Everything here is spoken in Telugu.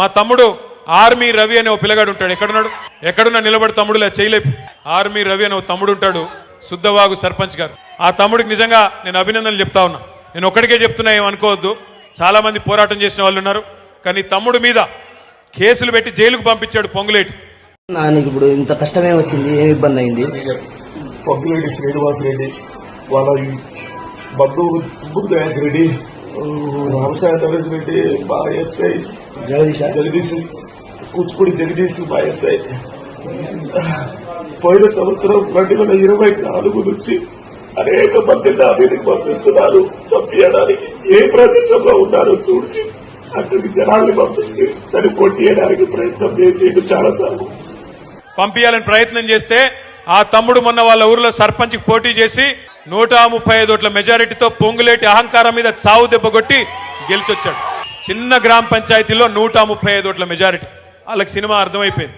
మా తమ్ముడు ఆర్మీ రవి అనే ఓ పిల్లగాడు ఉంటాడు. ఎక్కడున్నాడు? ఎక్కడున్నా నిలబడి తమ్ముడు ఇలా చేయలేపు. ఆర్మీ రవి అనే ఓ తమ్ముడు ఉంటాడు శుద్ధవాగు సర్పంచ్ గారు. ఆ తమ్ముడికి నిజంగా నేను అభినందనలు చెప్తా ఉన్నా. నేను ఒక్కడికే చెప్తున్నా ఏమనుకోవద్దు చాలా మంది పోరాటం చేసిన వాళ్ళు ఉన్నారు. కానీ తమ్ముడు మీద కేసులు పెట్టి జైలుకు పంపించాడు పొంగులేటి. నాకు ఇప్పుడు ఇంత కష్టమే వచ్చింది ఏమి ఇబ్బంది అయింది? పొగ్గిరెడ్డి శ్రీనివాస్ రెడ్డి వాళ్ళ దయాకర్ రెడ్డి ఆ, రామసాయ నరేష్ రెడ్డి మా ఎస్ఐ. జగదీశ జగదీశ్ కూచిపూడి జగదీశ్ మా ఎస్ఐ. పోయిన సంవత్సరం రెండు వేల ఇరవై నాలుగు నుంచి అనేక మంది నా మీదకి పంపిస్తున్నారు. చంపించడానికి ఏ ప్రదేశంలో ఉన్నారో చూసి అక్కడికి జనాల్ని పంపించి దాన్ని కొట్టియడానికి ప్రయత్నం చేసేది చాలా సార్లు పంపించాలని ప్రయత్నం చేస్తే ఆ తమ్ముడు మొన్న వాళ్ళ ఊర్లో సర్పంచ్ పోటీ చేసి నూట ముప్పై ఐదు ఓట్ల మెజారిటీతో పొంగులేటి అహంకారం మీద సావు దెబ్బ కొట్టి గెలిచొచ్చాడు. చిన్న గ్రామ పంచాయతీలో నూట ముప్పై ఐదు ఓట్ల మెజారిటీ వాళ్ళకి సినిమా అర్థమైపోయింది.